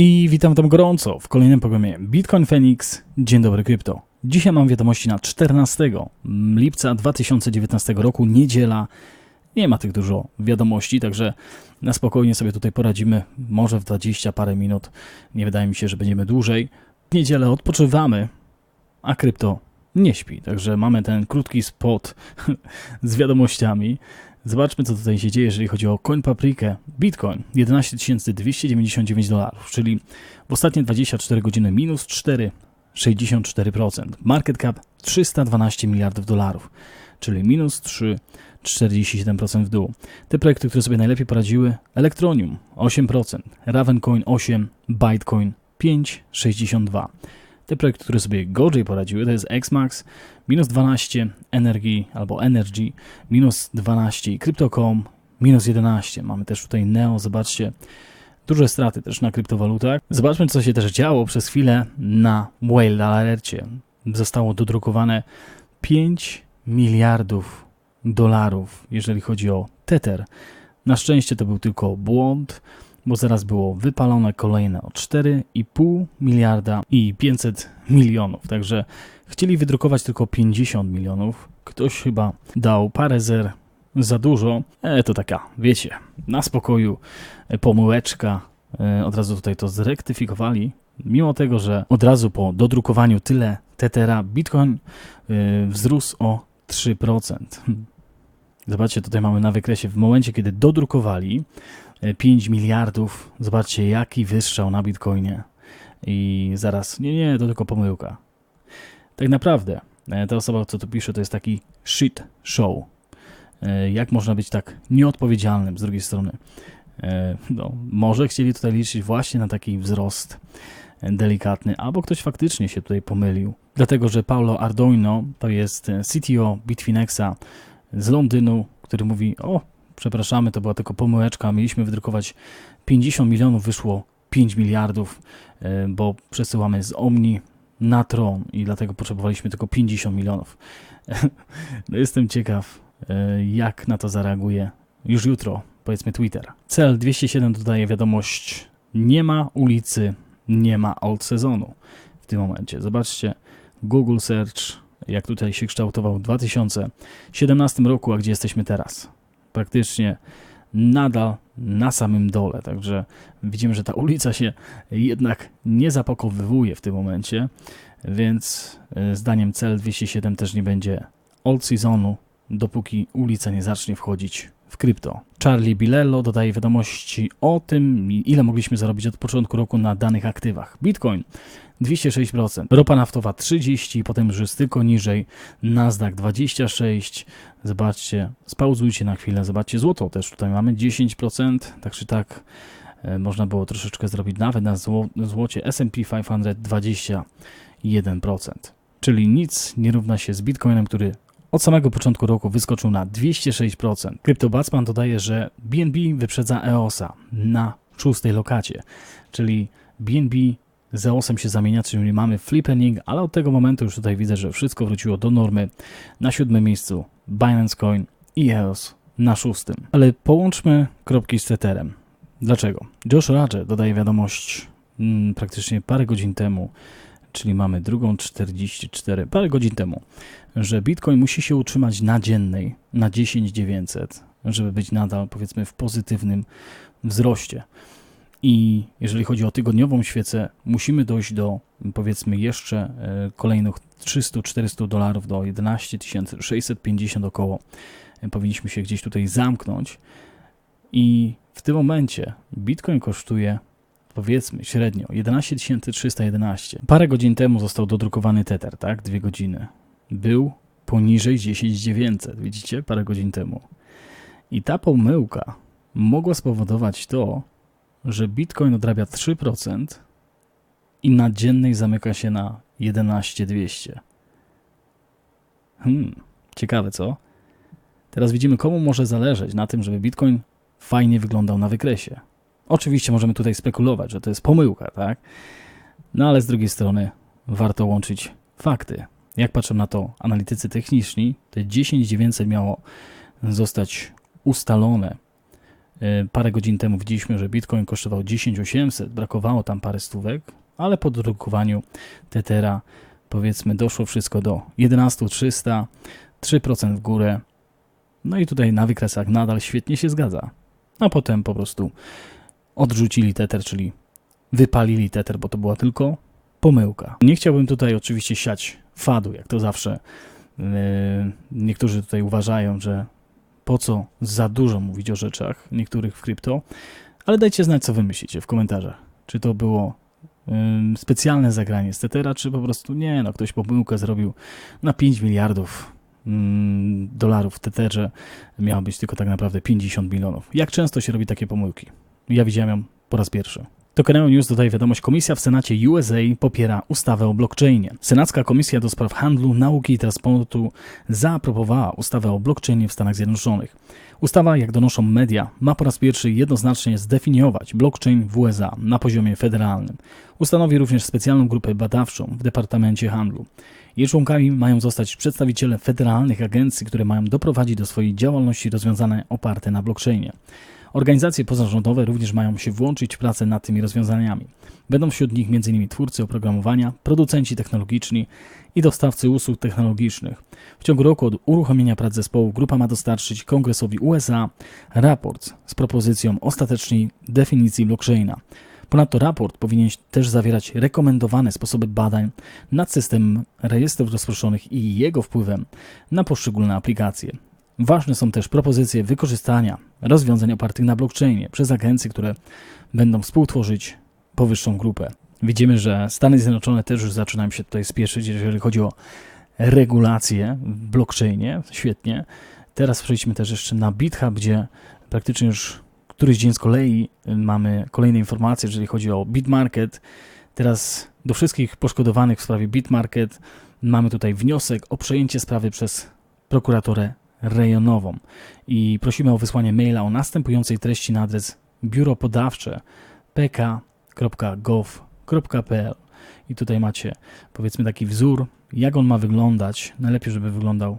I witam tam gorąco w kolejnym programie Bitcoin Phoenix. Dzień dobry krypto. Dzisiaj mam wiadomości na 14 lipca 2019 roku, niedziela. Nie ma tych dużo wiadomości, także na spokojnie sobie tutaj poradzimy. Może w 20 parę minut. Nie wydaje mi się, że będziemy dłużej. W niedzielę odpoczywamy, a krypto nie śpi. Także mamy ten krótki spot z wiadomościami. Zobaczmy, co tutaj się dzieje, jeżeli chodzi o Coin Paprikę. Bitcoin 11 299 dolarów, czyli w ostatnie 24 godziny minus 4,64%. Market cap 312 miliardów dolarów, czyli minus 3,47% w dół. Te projekty, które sobie najlepiej poradziły, Electronium 8%, Ravencoin 8%, Bytecoin 5,62%. Te projekty, które sobie gorzej poradziły, to jest XMAX minus 12, Energy albo Energy minus 12 i Crypto.com minus 11. Mamy też tutaj Neo, zobaczcie, duże straty też na kryptowalutach. Zobaczmy, co się też działo przez chwilę na Whale Alercie. Zostało dodrukowane 5 miliardów dolarów, jeżeli chodzi o Tether. Na szczęście to był tylko błąd bo zaraz było wypalone kolejne o 4,5 miliarda i 500 milionów. Także chcieli wydrukować tylko 50 milionów. Ktoś chyba dał parę zer za dużo. E, to taka, wiecie, na spokoju e, pomyłeczka. E, od razu tutaj to zrektyfikowali. Mimo tego, że od razu po dodrukowaniu tyle tetera, Bitcoin e, wzrósł o 3%. Zobaczcie, tutaj mamy na wykresie w momencie, kiedy dodrukowali, 5 miliardów. Zobaczcie, jaki wystrzał na Bitcoinie. I zaraz, nie, nie, to tylko pomyłka. Tak naprawdę, e, ta osoba, co tu pisze, to jest taki shit show. E, jak można być tak nieodpowiedzialnym z drugiej strony? E, no, może chcieli tutaj liczyć właśnie na taki wzrost delikatny, albo ktoś faktycznie się tutaj pomylił. Dlatego, że Paulo Ardoino to jest CTO Bitfinexa z Londynu, który mówi: O, przepraszamy, to była tylko pomyłeczka, mieliśmy wydrukować 50 milionów, wyszło 5 miliardów, e, bo przesyłamy z Omni na Tron i dlatego potrzebowaliśmy tylko 50 milionów. No jestem ciekaw, e, jak na to zareaguje już jutro, powiedzmy Twitter. Cel 207 dodaje wiadomość, nie ma ulicy, nie ma old sezonu w tym momencie. Zobaczcie, Google Search, jak tutaj się kształtował w 2017 roku, a gdzie jesteśmy teraz praktycznie nadal na samym dole. Także widzimy, że ta ulica się jednak nie zapakowywuje w tym momencie, więc e, zdaniem cel 207 też nie będzie old seasonu, dopóki ulica nie zacznie wchodzić w krypto. Charlie Bilello dodaje wiadomości o tym, ile mogliśmy zarobić od początku roku na danych aktywach. Bitcoin 206%, ropa naftowa 30%, potem tylko niżej, Nasdaq 26%, zobaczcie, spauzujcie na chwilę, zobaczcie, złoto też tutaj mamy 10%, tak czy tak e, można było troszeczkę zrobić nawet na zło, złocie S&P 500 21%. Czyli nic nie równa się z Bitcoinem, który od samego początku roku wyskoczył na 206%. CryptoBatsman dodaje, że BNB wyprzedza EOSa na szóstej lokacie, czyli BNB z EOSem się zamienia, czyli mamy flipping, ale od tego momentu już tutaj widzę, że wszystko wróciło do normy. Na siódmym miejscu Binance Coin i EOS na szóstym. Ale połączmy kropki z Tetherem. Dlaczego? Josh Radже dodaje wiadomość hmm, praktycznie parę godzin temu, czyli mamy drugą 44, parę godzin temu, że Bitcoin musi się utrzymać na dziennej, na 10900, żeby być nadal powiedzmy w pozytywnym wzroście. I jeżeli chodzi o tygodniową świecę, musimy dojść do powiedzmy jeszcze e, kolejnych 300-400 dolarów do 11 650 około. Powinniśmy się gdzieś tutaj zamknąć. I w tym momencie Bitcoin kosztuje powiedzmy średnio 11 311. Parę godzin temu został dodrukowany Tether, tak? Dwie godziny. Był poniżej 10 900, widzicie? Parę godzin temu. I ta pomyłka mogła spowodować to, że Bitcoin odrabia 3%, i na dziennej zamyka się na 11200. Hmm, ciekawe co? Teraz widzimy, komu może zależeć na tym, żeby Bitcoin fajnie wyglądał na wykresie. Oczywiście możemy tutaj spekulować, że to jest pomyłka, tak? No ale z drugiej strony warto łączyć fakty. Jak patrzą na to analitycy techniczni, te 10900 miało zostać ustalone. E, Parę godzin temu widzieliśmy, że Bitcoin kosztował 10800, brakowało tam parę stówek, ale po drukowaniu Tethera powiedzmy doszło wszystko do 11300, 3% w górę. No i tutaj na wykresach nadal świetnie się zgadza. A potem po prostu odrzucili Tether, czyli wypalili Tether, bo to była tylko pomyłka. Nie chciałbym tutaj oczywiście siać fadu, jak to zawsze yy, niektórzy tutaj uważają, że po co za dużo mówić o rzeczach niektórych w krypto, ale dajcie znać, co wy myślicie w komentarzach. Czy to było yy, specjalne zagranie z Tethera, czy po prostu nie, no ktoś pomyłkę zrobił na 5 miliardów mm, dolarów w Tetherze, miało być tylko tak naprawdę 50 milionów. Jak często się robi takie pomyłki? Ja widziałem ją po raz pierwszy. To Kanał News dodaje wiadomość, Komisja w Senacie USA popiera ustawę o blockchainie. Senacka Komisja do Spraw Handlu, Nauki i Transportu zaaprobowała ustawę o blockchainie w Stanach Zjednoczonych. Ustawa, jak donoszą media, ma po raz pierwszy jednoznacznie zdefiniować blockchain w USA na poziomie federalnym. Ustanowi również specjalną grupę badawczą w Departamencie Handlu. Jej członkami mają zostać przedstawiciele federalnych agencji, które mają doprowadzić do swojej działalności rozwiązania oparte na blockchainie. Organizacje pozarządowe również mają się włączyć w pracę nad tymi rozwiązaniami. Będą wśród nich m.in. twórcy oprogramowania, producenci technologiczni i dostawcy usług technologicznych. W ciągu roku od uruchomienia prac zespołu grupa ma dostarczyć Kongresowi USA raport z propozycją ostatecznej definicji blockchaina. Ponadto raport powinien też zawierać rekomendowane sposoby badań nad systemem rejestrów rozproszonych i jego wpływem na poszczególne aplikacje. Ważne są też propozycje wykorzystania rozwiązań opartych na blockchainie przez agencje, które będą współtworzyć powyższą grupę. Widzimy, że Stany Zjednoczone też już zaczynają się tutaj spieszyć, jeżeli chodzi o regulacje w blockchainie. Świetnie. Teraz przejdźmy też jeszcze na BitHub, gdzie praktycznie już któryś dzień z kolei mamy kolejne informacje, jeżeli chodzi o BitMarket. Teraz do wszystkich poszkodowanych w sprawie BitMarket mamy tutaj wniosek o przejęcie sprawy przez prokuratorę rejonową i prosimy o wysłanie maila o następującej treści na adres biuro podawcze pk.gov.pl i tutaj macie powiedzmy taki wzór, jak on ma wyglądać. Najlepiej, żeby wyglądał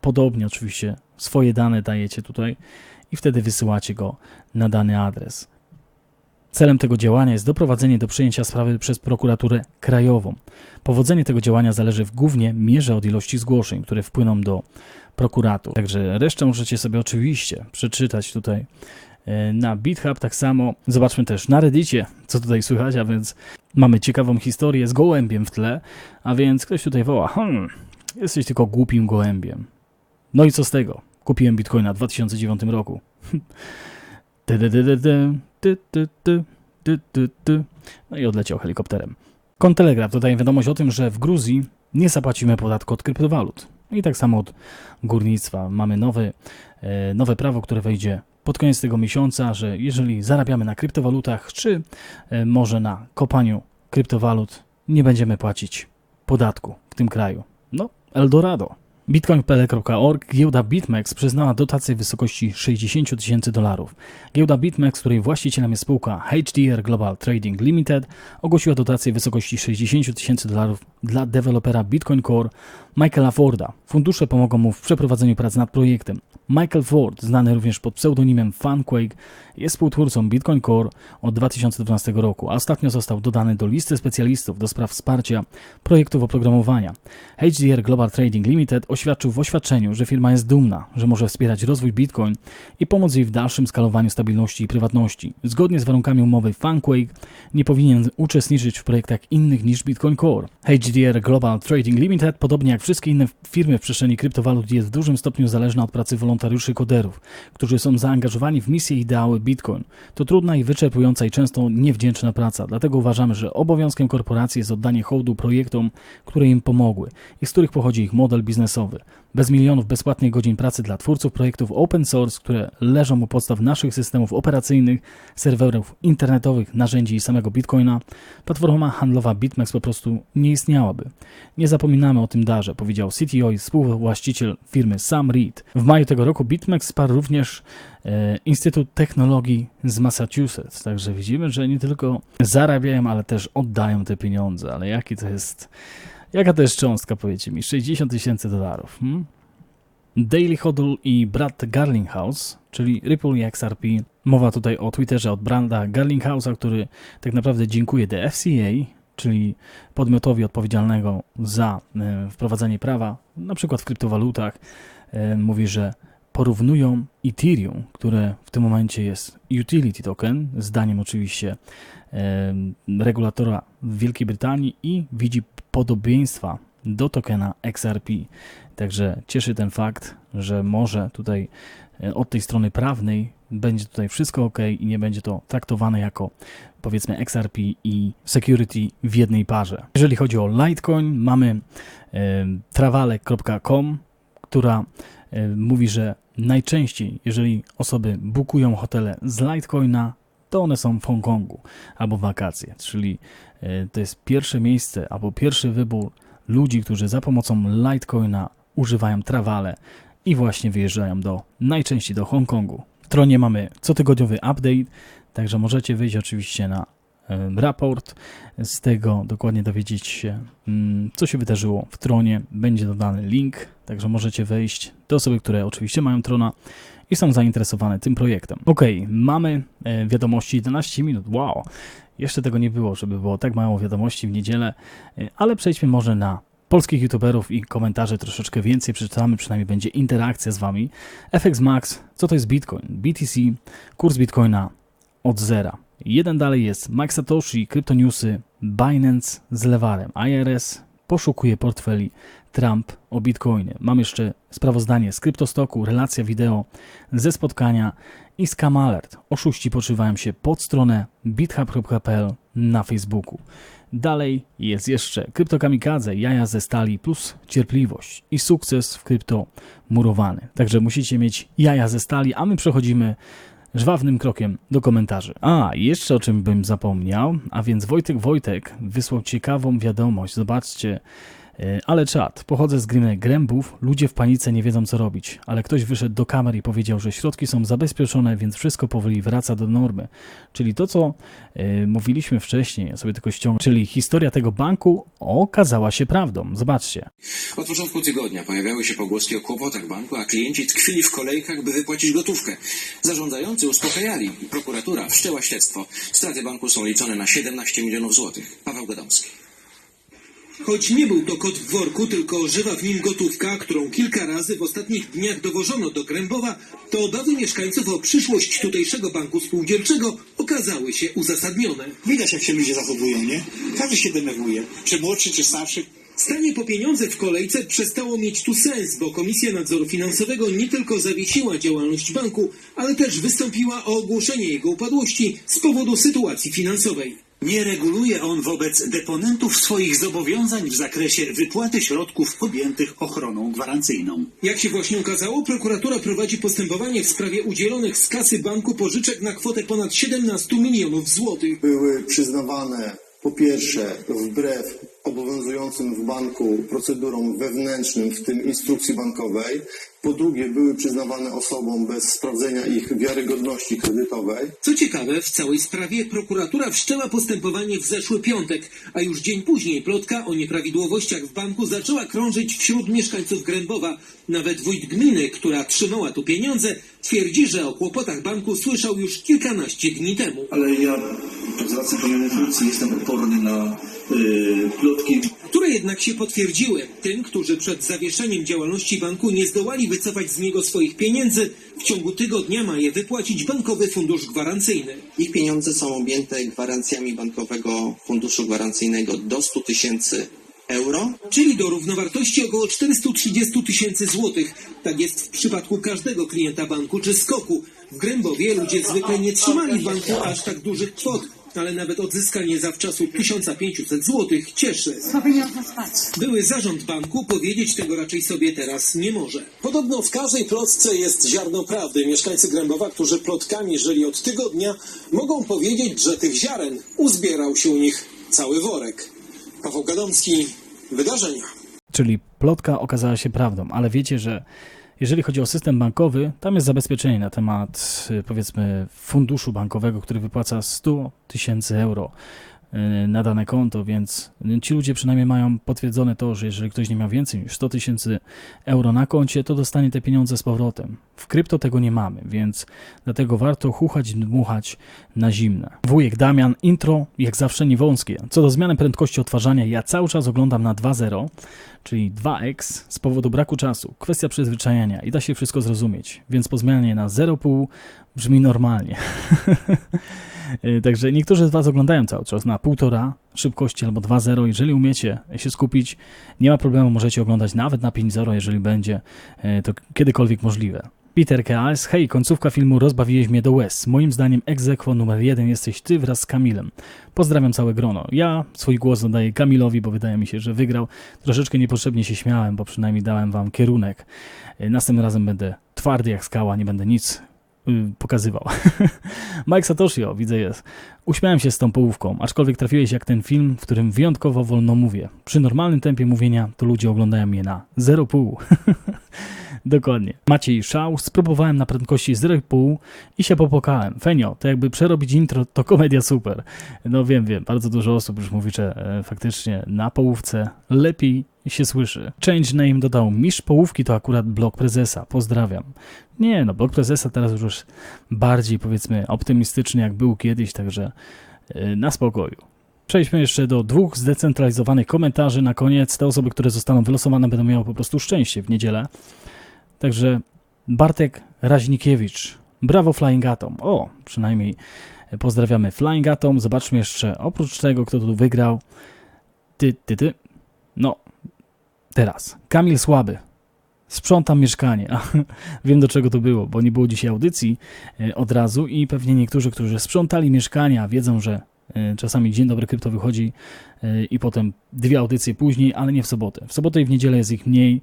podobnie, oczywiście swoje dane dajecie tutaj i wtedy wysyłacie go na dany adres. Celem tego działania jest doprowadzenie do przyjęcia sprawy przez prokuraturę krajową. Powodzenie tego działania zależy w głównie mierze od ilości zgłoszeń, które wpłyną do prokuratur. Także resztę możecie sobie oczywiście przeczytać tutaj e, na BitHub, tak samo zobaczmy też na Reddicie, co tutaj słychać, a więc mamy ciekawą historię z gołębiem w tle, a więc ktoś tutaj woła, hmm, jesteś tylko głupim gołębiem. No i co z tego? Kupiłem Bitcoina w 2009 roku. No i odleciał helikopterem. Kontelegraf dodaje wiadomość o tym, że w Gruzji nie zapłacimy podatku od kryptowalut. I tak samo od górnictwa. Mamy nowy, e, nowe prawo, które wejdzie pod koniec tego miesiąca, że jeżeli zarabiamy na kryptowalutach, czy e, może na kopaniu kryptowalut, nie będziemy płacić podatku w tym kraju. No, Eldorado. Bitcoin.pl.org giełda BitMEX przyznała dotację w wysokości 60 tysięcy dolarów. Giełda BitMEX, której właścicielem jest spółka HDR Global Trading Limited, ogłosiła dotację w wysokości 60 tysięcy dolarów dla dewelopera Bitcoin Core Michaela Forda. Fundusze pomogą mu w przeprowadzeniu prac nad projektem. Michael Ford, znany również pod pseudonimem Funquake, jest współtwórcą Bitcoin Core od 2012 roku, a ostatnio został dodany do listy specjalistów do spraw wsparcia projektów oprogramowania. HDR Global Trading Limited oświadczył w oświadczeniu, że firma jest dumna, że może wspierać rozwój Bitcoin i pomóc jej w dalszym skalowaniu stabilności i prywatności. Zgodnie z warunkami umowy Funquake nie powinien uczestniczyć w projektach innych niż Bitcoin Core. HDR Global Trading Limited, podobnie jak wszystkie inne firmy w przestrzeni kryptowalut, jest w dużym stopniu zależna od pracy wolontariuszy wolontariuszy koderów, którzy są zaangażowani w misję ideały Bitcoin. To trudna i wyczerpująca i często niewdzięczna praca, dlatego uważamy, że obowiązkiem korporacji jest oddanie hołdu projektom, które im pomogły i z których pochodzi ich model biznesowy. Bez milionów bezpłatnych godzin pracy dla twórców projektów open source, które leżą u podstaw naszych systemów operacyjnych, serwerów internetowych, narzędzi i samego Bitcoina, platforma handlowa BitMEX po prostu nie istniałaby. Nie zapominamy o tym darze, powiedział CTO i współwłaściciel firmy Sam Reed. W maju tego roku BitMEX wsparł również e, Instytut Technologii z Massachusetts, także widzimy, że nie tylko zarabiają, ale też oddają te pieniądze. Ale jaki to jest, jaka to jest cząstka, powiedzcie mi, 60 tysięcy dolarów. Hmm? Daily Hodl i Brad Garlinghouse, czyli Ripple i XRP. Mowa tutaj o Twitterze od Branda Garlinghouse'a, który tak naprawdę dziękuję The FCA, czyli podmiotowi odpowiedzialnego za e, wprowadzanie prawa, na przykład w kryptowalutach. E, mówi, że porównują Ethereum, które w tym momencie jest utility token, zdaniem oczywiście e, regulatora w Wielkiej Brytanii i widzi podobieństwa do tokena XRP. Także cieszy ten fakt, że może tutaj e, od tej strony prawnej będzie tutaj wszystko ok i nie będzie to traktowane jako powiedzmy XRP i security w jednej parze. Jeżeli chodzi o Litecoin, mamy e, travale.com, która mówi, że najczęściej, jeżeli osoby bukują hotele z Litecoina, to one są w Hongkongu albo wakacje, czyli e, to jest pierwsze miejsce albo pierwszy wybór ludzi, którzy za pomocą Litecoina używają Travale i właśnie wyjeżdżają do najczęściej do Hongkongu. W Tronie mamy cotygodniowy update, także możecie wyjść oczywiście na raport, z tego dokładnie dowiedzieć się, mm, co się wydarzyło w Tronie. Będzie dodany link, także możecie wejść. Te osoby, które oczywiście mają Trona i są zainteresowane tym projektem. Ok, mamy e, wiadomości 11 minut. Wow, jeszcze tego nie było, żeby było tak mało wiadomości w niedzielę, e, ale przejdźmy może na polskich youtuberów i komentarze troszeczkę więcej przeczytamy, przynajmniej będzie interakcja z wami. FX Max, co to jest Bitcoin? BTC, kurs Bitcoina od zera. Jeden dalej jest Mike Satoshi, kryptonewsy, Binance z lewarem, IRS poszukuje portfeli Trump o Bitcoinie. Mam jeszcze sprawozdanie z kryptostoku, relacja wideo ze spotkania i Scam Alert. Oszuści podszywają się pod stronę bithub.pl na Facebooku. Dalej jest jeszcze kryptokamikadze, jaja ze stali plus cierpliwość i sukces w krypto murowany. Także musicie mieć jaja ze stali, a my przechodzimy żwawnym krokiem do komentarzy. A, jeszcze o czym bym zapomniał, a więc Wojtek Wojtek wysłał ciekawą wiadomość. Zobaczcie, ale czat, pochodzę z gminy Grębów, ludzie w panice nie wiedzą co robić, ale ktoś wyszedł do kamer i powiedział, że środki są zabezpieczone, więc wszystko powoli wraca do normy. Czyli to, co e, mówiliśmy wcześniej, ja sobie tylko ściągnę, czyli historia tego banku okazała się prawdą. Zobaczcie. Od początku tygodnia pojawiały się pogłoski o kłopotach banku, a klienci tkwili w kolejkach, by wypłacić gotówkę. Zarządzający uspokajali. Prokuratura wszczęła śledztwo. Straty banku są liczone na 17 milionów złotych. Paweł Gadomski. Choć nie był to kot w worku, tylko żywa w nim gotówka, którą kilka razy w ostatnich dniach dowożono do Grębowa, to obawy mieszkańców o przyszłość tutejszego banku spółdzielczego okazały się uzasadnione. Widać, jak się ludzie zachowują, nie? Każdy się denerwuje. Czy młodszy, czy starszy. Stanie po pieniądze w kolejce przestało mieć tu sens, bo Komisja Nadzoru Finansowego nie tylko zawiesiła działalność banku, ale też wystąpiła o ogłoszenie jego upadłości z powodu sytuacji finansowej. Nie reguluje on wobec deponentów swoich zobowiązań w zakresie wypłaty środków objętych ochroną gwarancyjną. Jak się właśnie okazało, prokuratura prowadzi postępowanie w sprawie udzielonych z kasy banku pożyczek na kwotę ponad 17 milionów złotych. były przyznawane po pierwsze wbrew obowiązującym w banku procedurom wewnętrznym, w tym instrukcji bankowej, po drugie były przyznawane osobom bez sprawdzenia ich wiarygodności kredytowej, Co ciekawe, w całej sprawie prokuratura wszczęła postępowanie w zeszły piątek, a już dzień później plotka o nieprawidłowościach w banku zaczęła krążyć wśród mieszkańców Grębowa. Nawet wójt gminy, która trzymała tu pieniądze, twierdzi, że o kłopotach banku słyszał już kilkanaście dni temu. ale ja z racji pełnionej funkcji jestem odporny na y, plotki. które jednak się potwierdziły. Tym, którzy przed zawieszeniem działalności banku nie zdołali wycofać z niego swoich pieniędzy, w ciągu tygodnia ma je wypłacić Bankowy Fundusz Gwarancyjny. Ich pieniądze są objęte gwarancjami Bankowego Funduszu Gwarancyjnego do 100 tysięcy euro. czyli do równowartości około 430 tysięcy złotych. Tak jest w przypadku każdego klienta banku czy skoku. W Grębowie ludzie zwykle nie trzymali w banku aż tak dużych kwot, ale nawet odzyskanie zawczasu 1500 złotych cieszy. Były zarząd banku powiedzieć tego raczej sobie teraz nie może. Podobno w każdej plotce jest ziarno prawdy. Mieszkańcy Grębowa, którzy plotkami żyli od tygodnia, mogą powiedzieć, że tych ziaren uzbierał się u nich cały worek. Paweł Gadomski, wydarzenia. Czyli plotka okazała się prawdą, ale wiecie, że jeżeli chodzi o system bankowy, tam jest zabezpieczenie na temat y, powiedzmy funduszu bankowego, który wypłaca 100 tysięcy euro na dane konto, więc ci ludzie przynajmniej mają potwierdzone to, że jeżeli ktoś nie miał więcej niż 100 tysięcy euro na koncie, to dostanie te pieniądze z powrotem. W krypto tego nie mamy, więc dlatego warto chuchać dmuchać na zimne. Wujek Damian, intro jak zawsze niewąskie. Co do zmiany prędkości odtwarzania, ja cały czas oglądam na 2.0, czyli 2x z powodu braku czasu. Kwestia przyzwyczajenia i da się wszystko zrozumieć, więc po zmianie na 0,5 brzmi normalnie. Y, Także niektórzy z Was oglądają cały czas na 1,5 szybkości albo 2.0. Jeżeli umiecie się skupić, nie ma problemu, możecie oglądać nawet na 5.0, jeżeli będzie y, to kiedykolwiek możliwe. Peter KS, hej, końcówka filmu rozbawiłeś mnie do łez. Moim zdaniem egzekwo numer jeden jesteś ty wraz z Kamilem. Pozdrawiam całe grono. Ja swój głos oddaję Kamilowi, bo wydaje mi się, że wygrał. Troszeczkę niepotrzebnie się śmiałem, bo przynajmniej dałem wam kierunek. Y, Następnym razem będę twardy jak skała, nie będę nic pokazywał. Mike Satoshio, widzę jest. Uśmiałem się z tą połówką, aczkolwiek trafiłeś jak ten film, w którym wyjątkowo wolno mówię. Przy normalnym tempie mówienia to ludzie oglądają mnie na 0,5. Dokładnie. Maciej Szał, spróbowałem na prędkości 0,5 i się popłakałem. Fenio, to jakby przerobić intro, to komedia super. No wiem, wiem, bardzo dużo osób już mówi, że e, faktycznie na połówce lepiej się słyszy. Change name dodał, mistrz połówki to akurat blok prezesa, pozdrawiam. Nie, no blok prezesa teraz już bardziej powiedzmy optymistyczny jak był kiedyś, także e, na spokoju. Przejdźmy jeszcze do dwóch zdecentralizowanych komentarzy na koniec. Te osoby, które zostaną wylosowane będą miały po prostu szczęście w niedzielę. Także Bartek Raźnikiewicz. Brawo Flying Atom. O, przynajmniej pozdrawiamy Flying Atom. Zobaczmy jeszcze oprócz tego, kto tu wygrał. Ty, ty, ty. No, teraz. Kamil Słaby. Sprzątam mieszkanie. Wiem do czego to było, bo nie było dzisiaj audycji e, od razu i pewnie niektórzy, którzy sprzątali mieszkania, wiedzą, że e, czasami Dzień Dobry Krypto wychodzi e, i potem dwie audycje później, ale nie w sobotę. W sobotę i w niedzielę jest ich mniej,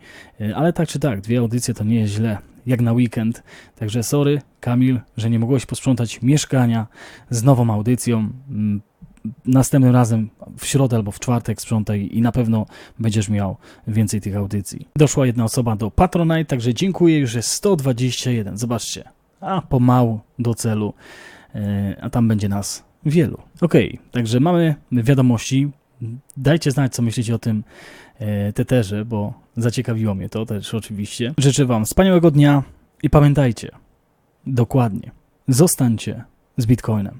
ale tak czy tak, dwie audycje to nie jest źle, jak na weekend. Także sorry, Kamil, że nie mogłeś posprzątać mieszkania z nową audycją. Następnym razem w środę albo w czwartek sprzątaj i na pewno będziesz miał więcej tych audycji. Doszła jedna osoba do Patronite, także dziękuję, już jest 121. Zobaczcie, a pomału do celu, e, a tam będzie nas wielu. Okej, także mamy wiadomości. Dajcie znać, co myślicie o tym e, teterze, bo zaciekawiło mnie to też oczywiście. Życzę Wam wspaniałego dnia i pamiętajcie, dokładnie, zostańcie z Bitcoinem.